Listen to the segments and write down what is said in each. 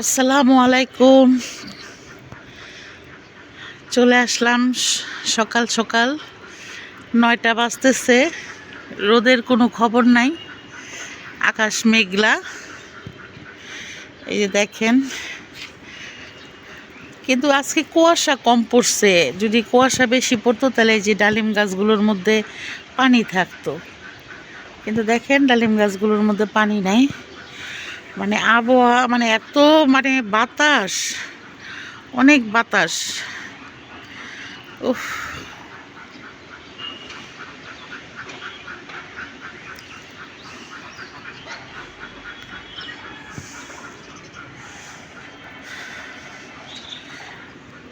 আসসালামু আলাইকুম। চলে আসলাম সকাল সকাল। নয়টা বাজতেছে, রোদের কোনো খবর নাই, আকাশ মেঘলা। এই যে দেখেন, কিন্তু আজকে কুয়াশা কম পড়ছে। যদি কুয়াশা বেশি পড়তো, তাহলে এই যে ডালিম গাছগুলোর মধ্যে পানি থাকতো। কিন্তু দেখেন, ডালিম গাছগুলোর মধ্যে পানি নাই। মানে আবহাওয়া মানে এত মানে বাতাস, অনেক বাতাস। উফ।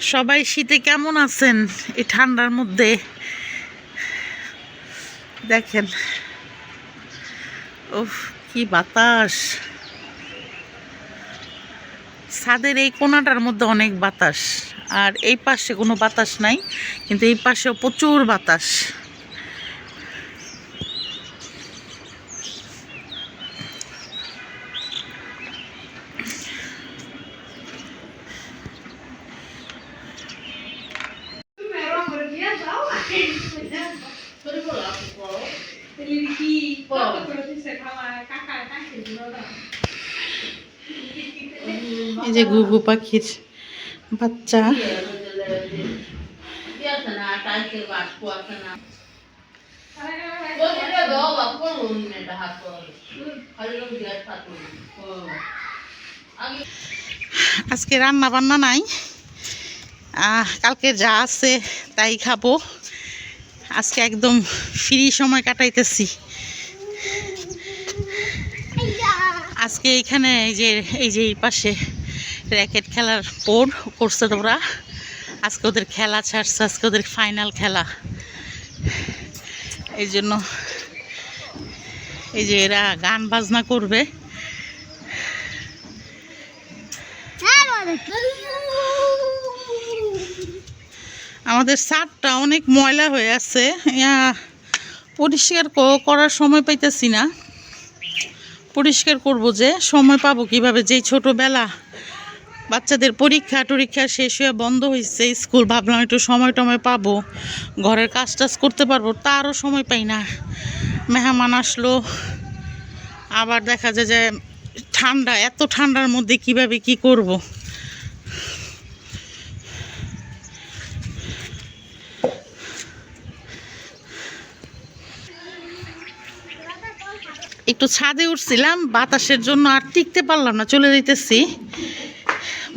সবাই শীতে কেমন আছেন এই ঠান্ডার মধ্যে? দেখেন। উফ, কি বাতাস। ছাদের এই কোনাটার মধ্যে অনেক বাতাস, আর এই পাশে কোনো বাতাস নাই, কিন্তু এই পাশেও প্রচুর বাতাস। এই যে গুগু পাখির বাচ্চা। আজকে রান্না বান্না নাই। কালকে যা আছে তাই খাব। আজকে একদম ফ্রি সময় কাটাইতেছি। আজকে এখানে এই যে এই যে এই পাশে র্যাকেট খেলার বোর্ড করছে তোমরা। আজকে ওদের খেলা ছাড়ছে, আজকে ওদের ফাইনাল খেলা। এই জন্য এই যে এরা গান বাজনা করবে। আমাদের ছাদটা অনেক ময়লা হয়ে আছে। পরিষ্কার করার সময় পাইতেছি না। পরিষ্কার করব যে সময় পাবো কীভাবে যেই ছোটোবেলা বাচ্চাদের পরীক্ষা টরীক্ষা শেষ হয়ে বন্ধ হয়েছে স্কুল ভাবলাম একটু সময় টময় পাবো, ঘরের কাজ টাজ করতে পারব, তারও সময় পাই না মেহমান আসলো, আবার দেখা যায় যে ঠান্ডা, এত ঠান্ডার মধ্যে কীভাবে কি করব। একটু ছাদে উঠছিলাম, বাতাসের জন্য আর টিকতে পারলাম না, চলে যেতেছি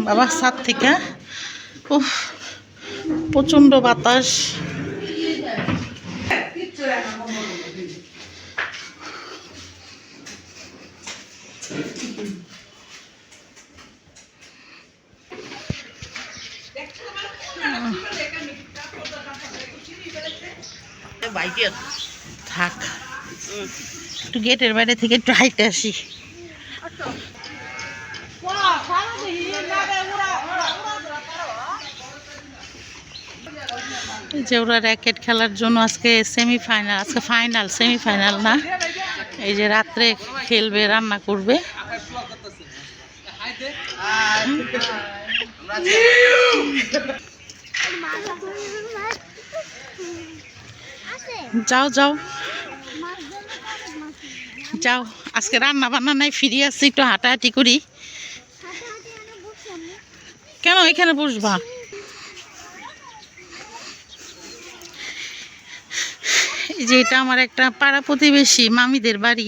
বাবা, ছাদ থেকে। ও প্রচণ্ড বাতাস। থাক। একটু গেটের বাইরে থেকে একটু হাইটে আসি। যে ওরা র্যাকেট খেলার জন্য আজকে সেমিফাইনাল আজকে ফাইনাল সেমিফাইনাল না? এই যে রাত্রে খেলবে, রান্না করবে। যাও যাও। যাও। আজকে রান্না বান্না নাই, ফিরে আসছি একটু হাঁটাহাঁটি করি। কেন এখানে বসবা? যে এটা আমার একটা পাড়া প্রতিবেশী মামিদের বাড়ি।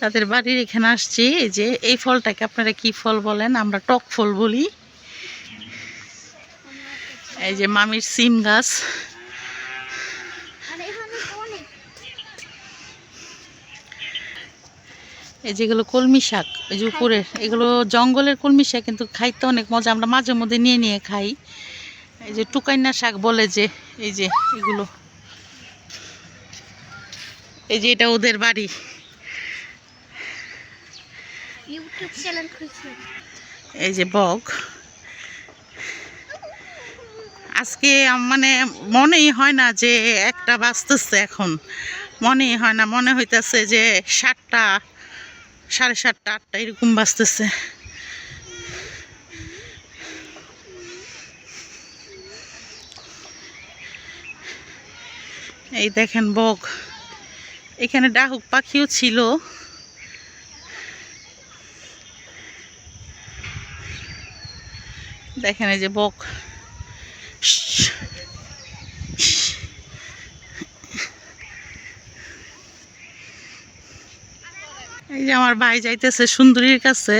তাদের বাড়ির এখানে আসছি। এই যে এই ফলটাকে আপনারা কি ফল বলেন? আমরা টক ফল বলি। এই যে মামির সিম গাছ। এই যেগুলো কলমি শাক এই যে উপরে এগুলো জঙ্গলের কলমি শাক কিন্তু খাইতে অনেক মজা আমরা মাঝে মধ্যে নিয়ে নিয়ে খাই। এই যে টুকাইনা শাক বলে যে এই যে এগুলো। এই যে এটা ওদের বাড়ি। এই যে বক। আজকে মানে মনেই হয় না যে একটা বাঁচতেছে এখন। মনেই হয় না মনে হইতেছে যে সাতটা সাড়ে সাতটা, আটটা এরকম বাজতেছে। এই দেখেন বক। এখানে ডাহুক পাখিও ছিল। দেখেন এই যে বক। এই যে আমার ভাই যাইতেছে সুন্দরীর কাছে।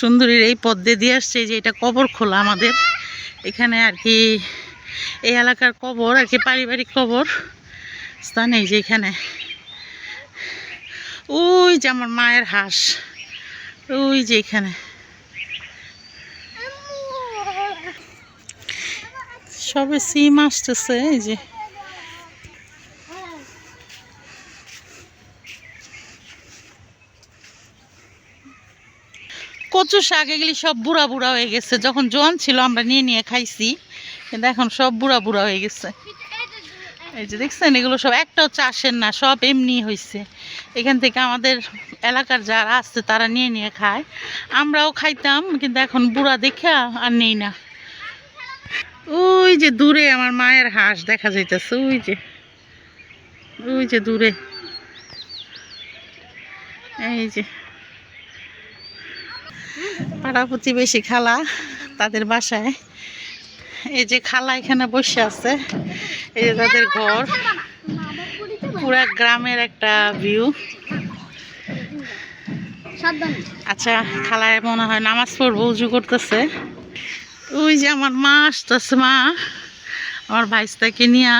সুন্দরীর এই পদ্মে দিয়ে আসছে যে এটা কবর খোলা আমাদের। এখানে আর কি এই এলাকার কবর, আর কি পারিবারিক কবর। স্থান এই যে এখানে। ওই যে আমার মায়ের হাঁস। ওই যে এখানে। সবে সিম আসতেছে, এই যে। কচু শাক এগুলি সব বুড়া বুড়া হয়ে গেছে। যখন জোয়ান ছিল, আমরা নিয়ে নিয়ে খাইছি। কিন্তু এখন সব বুড়া বুড়া হয়ে গেছে। এই যে দেখছেন, এগুলো সব একটাও চাষের না, সব এমনি হয়েছে এখান থেকে আমাদের এলাকার যারা আসছে তারা নিয়ে নিয়ে খায়। আমরাও খাইতাম, কিন্তু এখন বুড়া দেখে আর নেই না। ওই যে দূরে আমার মায়ের হাঁস দেখা যাইতেছে, ওই যে। ওই যে দূরে। এই যে। পাড়া প্রতিবেশী খালা তাদের বাসায়। এই যে খালা এখানে বসে আছে এই যে তাদের ঘর। পুরা গ্রামের একটা ভিউ আচ্ছা খালায় মনে হয় নামাজ পড়ব উজু করতেছে। ওই যে আমার মা আসতেছে মা। আমার ভাইস্তাকে নিয়ে।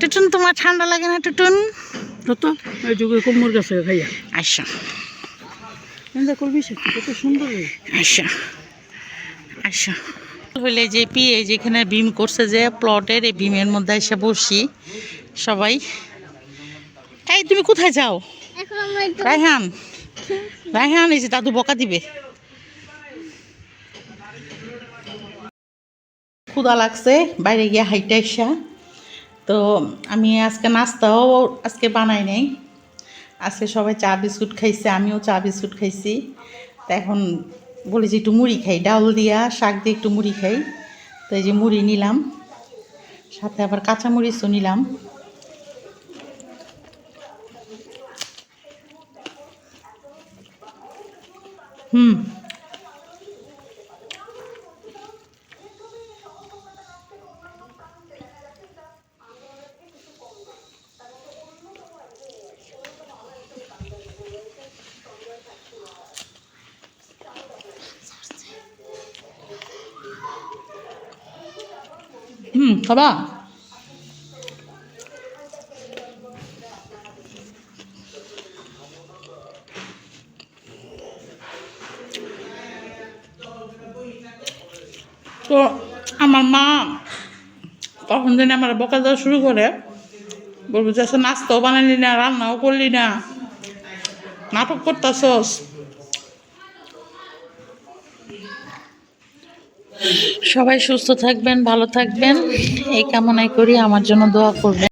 টুটুন তোমার ঠান্ডা লাগে না টুটুন? যত এই যুগে কোমর গেছে খাইয়া। আচ্ছা। চিন্তা করবি কত সুন্দর আচ্ছা। আচ্ছা। হইলে যে পিয়ে যেখানে বিম করছে যে প্লটের এই বিমের মধ্যে এসে বসি সবাই। এই তুমি কোথায় যাও? এখন আমরা রায়হান। রায়হান এই যে দাদু বকা দিবে। ক্ষুদা লাগছে বাইরে গিয়ে হাইটা এসা তো আমি আজকে নাস্তাও আজকে বানাই নাই। আজকে সবাই চা বিস্কুট খাইছে, আমিও চা বিস্কুট খাইছি। তা এখন বলি যে একটু মুড়ি খাই ডাউল দিয়া শাক দিয়ে একটু মুড়ি খাই। তো এই যে মুড়ি নিলাম, সাথে আবার কাঁচা মরিচও নিলাম। হুম। হুম তো আমার মা তখন দিন আমার বকা দেওয়া শুরু করে। বলব যে আচ্ছা নাস্তাও বানালি না, রান্নাও করলি না। নাটক করতাছস। সবাই সুস্থ থাকবেন ভালো থাকবেন। এই কামনাই করি আমার জন্য দোয়া করবেন।